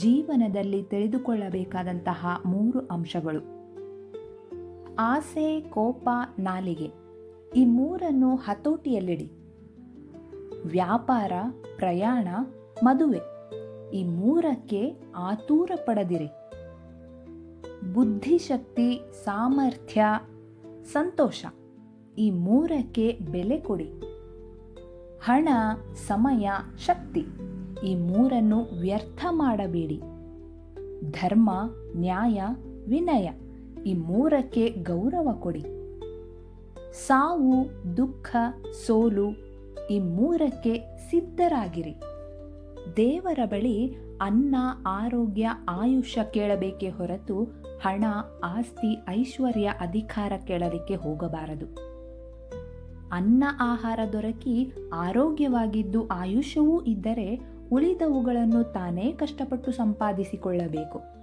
ಜೀವನದಲ್ಲಿ ತಿಳಿದುಕೊಳ್ಳಬೇಕಾದಂತಹ ಮೂರು ಅಂಶಗಳು. ಆಸೆ, ಕೋಪ, ನಾಲಿಗೆ. ಈ ಮೂರನ್ನು ಹತೋಟಿಯಲ್ಲಿಡಿ. ವ್ಯಾಪಾರ, ಪ್ರಯಾಣ, ಮದುವೆ. ಈ ಮೂರಕ್ಕೆ ಆತುರ ಪಡದಿರಿ. ಬುದ್ಧಿಶಕ್ತಿ, ಸಾಮರ್ಥ್ಯ, ಸಂತೋಷ. ಈ ಮೂರಕ್ಕೆ ಬೆಲೆ ಕೊಡಿ. ಹಣ, ಸಮಯ, ಶಕ್ತಿ. ಈ ಮೂರನ್ನು ವ್ಯರ್ಥ ಮಾಡಬೇಡಿ. ಧರ್ಮ, ನ್ಯಾಯ, ವಿನಯ, ಈ ಮೂರಕ್ಕೆ ಗೌರವ ಕೊಡಿ. ಸಾವು, ದುಃಖ, ಸೋಲು ಈ ಮೂರಕ್ಕೆ ಸಿದ್ಧರಾಗಿರಿ. ದೇವರ ಬಳಿ ಅನ್ನ, ಆರೋಗ್ಯ, ಆಯುಷ್ಯ ಕೇಳಬೇಕೇ ಹೊರತು ಹಣ, ಆಸ್ತಿ, ಐಶ್ವರ್ಯ ಅಧಿಕಾರ ಕೇಳಲಿಕ್ಕೆ ಹೋಗಬಾರದು. ಅನ್ನ, ಆಹಾರ ದೊರಕಿ ಆರೋಗ್ಯವಾಗಿದ್ದು ಆಯುಷ್ಯವೂ ಇದ್ದರೆ ಉಳಿದವುಗಳನ್ನು ತಾನೇ ಕಷ್ಟಪಟ್ಟು ಸಂಪಾದಿಸಿಕೊಳ್ಳಬೇಕು.